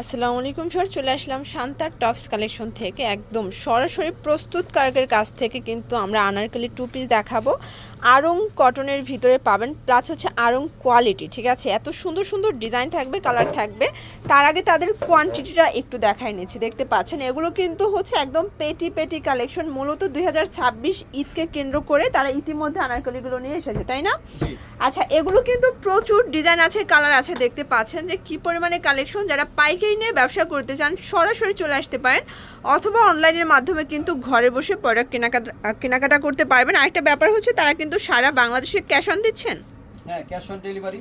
আসসালামু আলাইকুম স্যার চলে আসলাম শান্তার টপস কালেকশন থেকে। একদম সরাসরি প্রস্তুতকারকের কাছ থেকে কিন্তু আমরা আনারকলি টু পিস দেখাবো। আরং কটনের ভিতরে পাবেন প্লাস হচ্ছে আরং কোয়ালিটি ঠিক আছে? এত সুন্দর সুন্দর ডিজাইন থাকবে কালার থাকবে। তার আগে তাদের কোয়ান্টিটিটা একটু দেখাই নিচ্ছি দেখতে পাচ্ছেন? এগুলো কিন্তু হচ্ছে একদম পেটি পেটি কালেকশন মূলত দুই হাজার ছাব্বিশ ঈদকে কেন্দ্র করে তারা ইতিমধ্যে আনারকলিগুলো নিয়ে এসেছে তাই না? আচ্ছা এগুলো কিন্তু প্রচুর ডিজাইন আছে কালার আছে দেখতে পাচ্ছেন যে কি পরিমাণে কালেকশন যারা পাইকারি নিয়ে ব্যবসা করতে চান সরাসরি চলে আসতে পারেন অথবা অনলাইনের মাধ্যমে কিন্তু ঘরে বসে প্রোডাক্ট কেনাকাটা কেনাকাটা করতে পারবেন। আরেকটা ব্যাপার হচ্ছে তারা কিন্তু সারা বাংলাদেশে ক্যাশ অন দিচ্ছেন? হ্যাঁ ক্যাশ অন ডেলিভারি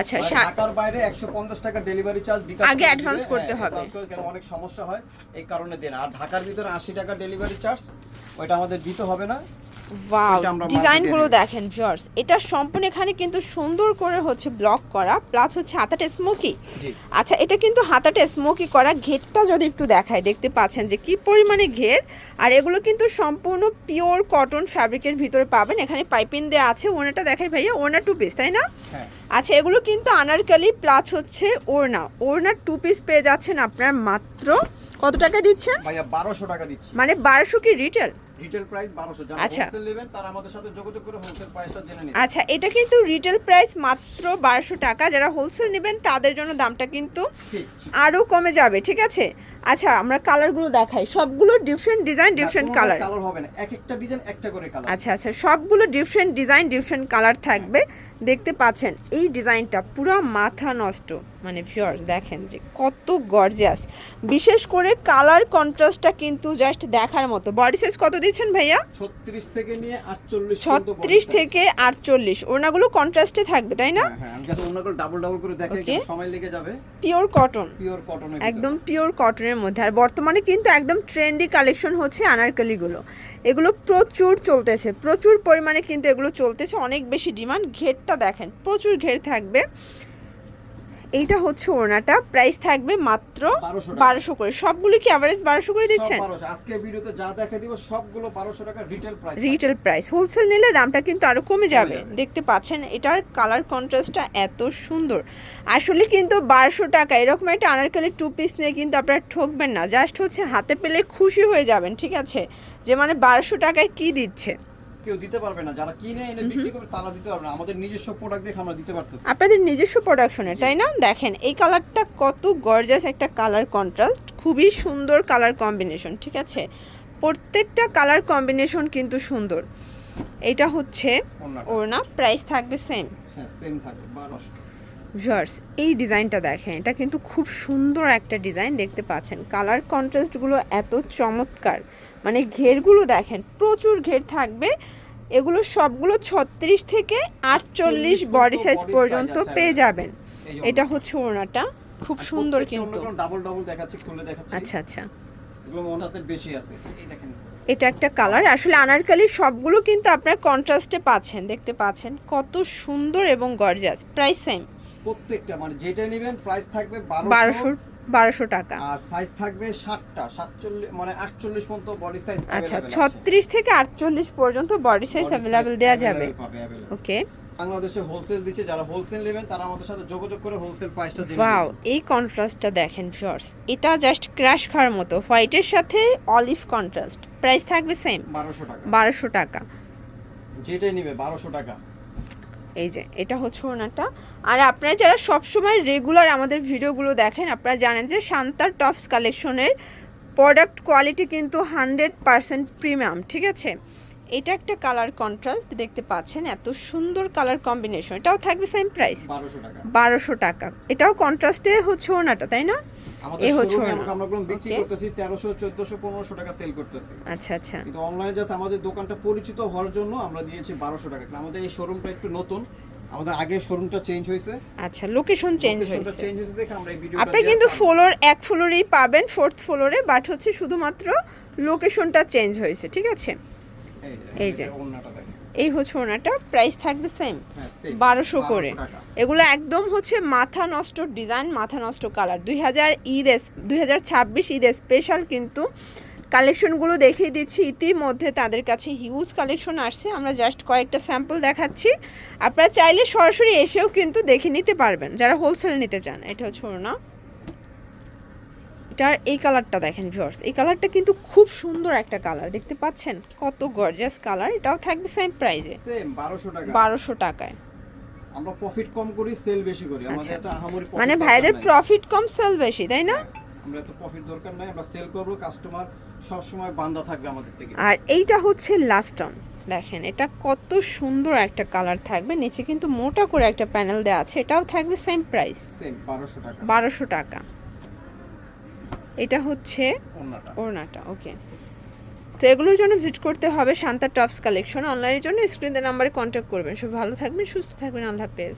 আচ্ছা মানে ঢাকার বাইরে 150 টাকা ডেলিভারি চার্জ আগে advance করতে হবে। কেন অনেক সমস্যা হয় এই কারণে দেন। আর ঢাকার ভিতরে 80 টাকা ডেলিভারি চার্জ ওটা আমাদের দিতে হবে না। ওয়াও ডিজাইনগুলো দেখেন ভিউয়ার্স এটা সম্পূর্ণ এখানে কিন্তু সুন্দর করে হচ্ছে ব্লক করা প্লাস হচ্ছে হাতাটা স্মোকি আচ্ছা এটা কিন্তু হাতাটা স্মোকি করা ঘেরটা যদি একটু দেখায় দেখতে পাচ্ছেন যে কি পরিমাণে ঘের। আর এগুলো কিন্তু সম্পূর্ণ পিওর কটন ফ্যাব্রিকের ভিতরে পাবেন এখানে পাইপিং দেওয়া আছে ওনাটা দেখাই ভাইয়া ওনা টু পিস তাই না? হ্যাঁ। আচ্ছা এগুলো কিন্তু আনারকালি প্লাস হচ্ছে ওড়না। ওড়নার টু পিস পেয়ে যাচ্ছেন আপনার মাত্র কত টাকা দিচ্ছেন? ভাইয়া 1200 টাকা দিচ্ছি। মানে বারোশো কি রিটেল রিটেল প্রাইস 1200 যারা আচ্ছা। হোলসেল নেবেন তারা আমাদের সাথে যোগাযোগ করে হোলসেল প্রাইসটা জেনে নিন আচ্ছা এটা কিন্তু রিটেল প্রাইস মাত্র বারোশো টাকা। যারা হোলসেল নেবেন তাদের জন্য দামটা কিন্তু আরও কমে যাবে ঠিক আছে? আচ্ছা আমরা কালারগুলো দেখাই। সবগুলো different design different colour colour হবে না। এক একটা ডিজাইন একটা করে কালার আচ্ছা আচ্ছা সবগুলো ডিফারেন্ট ডিজাইন ডিফারেন্ট কালার থাকবে। দেখতে পাচ্ছেন এই ডিজাইনটা পুরো মাথা নষ্ট। মানে ভিউয়ার দেখেন যে কত গর্জিয়াস বিশেষ করে কালার কন্ট্রাস্টটা কিন্তু জাস্ট দেখার মতো। বডি সাইজ কত দিচ্ছেন ভাইয়া? 36 থেকে নিয়ে 48 পর্যন্ত ছত্রিশ থেকে আটচল্লিশ। ওনাগুলো কন্ট্রাস্টে থাকবে তাই না? অন্যগুলো ডাবল ডাবল করে দেখাই সময় লেগে যাবে। পিওর কটন পিওর কটনের একদম পিওর কটনের মধ্যে। আর বর্তমানে কিন্তু একদম ট্রেন্ডি কালেকশন হচ্ছে আনারকলিগুলো। এগুলো প্রচুর চলতেছে। প্রচুর পরিমাণে কিন্তু এগুলো চলতেছে। অনেক বেশি ডিমান্ড ঘেরটা দেখেন, প্রচুর ঘের থাকবে। এইটা হচ্ছে ওড়নাটা। প্রাইস থাকবে মাত্র বারোশো করে। সবগুলো কি অ্যাভারেজ বারোশো করে দিচ্ছেন? আজকে ভিডিওতে যা দেখা দিব সবগুলো 1200 টাকা retail price retail price wholesale নিলে দামটা কিন্তু আরও কমে যাবে। যাবে। দেখতে পাচ্ছেন এটার কালার কন্ট্রাস্টটা এত সুন্দর। আসলে কিন্তু বারোশো টাকা এরকম একটা আনারকালি টু পিস নিয়ে কিন্তু আপনারা ঠকবেন না। জাস্ট হচ্ছে হাতে পেলে খুশি হয়ে যাবেন ঠিক আছে? যে মানে বারোশো টাকায় কি দিচ্ছে? কেউ দিতে পারবে না। যারা কিনে এনে বিক্রি করবে তারা দিতে পারবে না। আমাদের নিজস্ব প্রোডাক্ট দেখে আমরা দিতে পারতেছি। আপনাদের নিজস্ব প্রোডাকশনের তাই না? দেখেন এই কালারটা কত গর্জাস একটা কালার কন্ট্রাস্ট খুবই সুন্দর কালার কম্বিনেশন ঠিক আছে? প্রত্যেকটা কালার কম্বিনেশন কিন্তু সুন্দর। এটা হচ্ছে ওর ওড়না প্রাইস থাকবে সেম হ্যাঁ সেম থাকবে 1200 ভিউয়ার্স এই ডিজাইনটা দেখেন এটা কিন্তু খুব সুন্দর একটা ডিজাইন দেখতে পাচ্ছেন। কালার কন্ট্রাস্টগুলো এত চমৎকার। মানে ঘেরগুলো দেখেন প্রচুর ঘের থাকবে। এগুলো সবগুলো ছত্রিশ থেকে আটচল্লিশ বডি সাইজ পর্যন্ত পেয়ে যাবেন। এটা হচ্ছে ওড়নাটা খুব সুন্দর কিন্তু। ডাবল ডাবল দেখাচ্ছি খুলে দেখাচ্ছি। আচ্ছা আচ্ছা। এগুলো বেশি আছে। এই দেখেন। এটা একটা কালার আসলে আনারকালি সবগুলো কিন্তু আপনার কন্ট্রাস্টে পাচ্ছেন দেখতে পাচ্ছেন। কত সুন্দর এবং গর্জাস প্রাইস সেম প্রত্যেকটা মানে যেটা নেবেন প্রাইস থাকবে বারোশো। বারোশো টাকা। আর সাইজ থাকবে 60টা 47 মানে 48 পর্যন্ত বডি সাইজ আচ্ছা ছত্রিশ থেকে আটচল্লিশ পর্যন্ত বডি সাইজ অ্যাভেলেবেল দেওয়া যাবে। ওকে বাংলাদেশে হোলসেল দিচ্ছে যারা হোলসেল নেবেন তারা আমাদের সাথে যোগাযোগ করে হোলসেল প্রাইসটা জেনে ওয়াও এই কন্ট্রাস্টটা দেখেন ভিউয়ার্স এটা জাস্ট ক্র্যাশ খাওয়ার মতো। হোয়াইটের সাথে অলিভ কন্ট্রাস্ট প্রাইস থাকবে সেম 1200 টাকা। বারোশো টাকা। যেটাই নিবে 1200 টাকা। এই যে এটা হচ্ছে ওনাটা আর আপনারা যারা সবসময় রেগুলার আমাদের ভিডিওগুলো দেখেন আপনারা জানেন যে শান্তার টপস কালেকশনের প্রোডাক্ট কোয়ালিটি কিন্তু হান্ড্রেড পারসেন্ট প্রিমিয়াম ঠিক আছে? এটা একটা কালার কন্ট্রাস্ট দেখতে পাচ্ছেন এত সুন্দর কালার কম্বিনেশন এটাও থাকবে সেম প্রাইস 1200 টাকা। বারোশো টাকা। এটাও কন্ট্রাস্টে হচ্ছে ওনাটা তাই না? আমাদের শোরুমে আমরা কোনো বিক্রি করতেছি 1300 1400 1500 টাকা সেল করতেছি। আচ্ছা আচ্ছা। কিন্তু অনলাইনে জাস্ট আমাদের দোকানটা পরিচিত হওয়ার জন্য আমরা দিয়েছি 1200 টাকা। আমাদের এই শোরুমটা একটু নতুন। আমাদের আগের শোরুমটা চেঞ্জ হয়েছে। আচ্ছা লোকেশন চেঞ্জ হয়েছে। চেঞ্জ হয়েছে দেখে আমরা এই ভিডিওটা আপনি কিন্তু ফ্লোর এক ফ্লোরেই পাবেন ফোর্থ ফ্লোরে বাট হচ্ছে শুধুমাত্র লোকেশনটা চেঞ্জ হয়েছে ঠিক আছে? এই যে। ওন্নাটা দেখেন। এই হচ্ছে ওনাটা প্রাইস থাকবে সেম হ্যাঁ বারোশো করে। এগুলো একদম হচ্ছে মাথা নষ্ট ডিজাইন মাথা নষ্ট কালার দুই হাজার ঈদ দুই হাজার ছাব্বিশ ঈদ স্পেশাল কিন্তু কালেকশনগুলো দেখিয়ে দিচ্ছি। ইতিমধ্যে তাদের কাছে হিউজ কালেকশন আসছে। আমরা জাস্ট কয়েকটা স্যাম্পল দেখাচ্ছি। আপনারা চাইলে সরাসরি এসেও কিন্তু দেখে নিতে পারবেন। যারা হোলসেল নিতে চান এটা হচ্ছে ওনা এটার এই কালারটা দেখেন ভিউয়ার্স এই কালারটা কিন্তু খুব সুন্দর একটা কালার দেখতে পাচ্ছেন? কত গর্জিয়াস কালার এটাও থাকবে সেম প্রাইজে সেম বারোশো টাকা। বারোশো টাকায়। আমরা প্রফিট কম করি সেল বেশি করি। আমাদের আচ্ছা। এত আহামরি মানে ভাইদের। প্রফিট কম সেল বেশি তাই না? আমরা এত প্রফিট দরকার নাই আমরা সেল করব কাস্টমার সব সময় বান্দা থাকবে আমাদের থেকে। আর এইটা হচ্ছে লাস্ট অন দেখেন এটা কত সুন্দর একটা কালার থাকবে নিচে কিন্তু মোটা করে একটা প্যানেল দেওয়া আছে এটাও থাকবে সেম প্রাইস সেম বারোশো টাকা। বারোশো টাকা। এটা হচ্ছে ওড়নাটা। ওকে। তো এগুলোর জন্য ভিজিট করতে হবে শান্তা টপস কালেকশন। অনলাইনের জন্য স্ক্রিনের নাম্বারে কন্ট্যাক্ট করবেন। সব ভালো থাকবেন সুস্থ থাকবেন। আল্লাহ হাফেজ।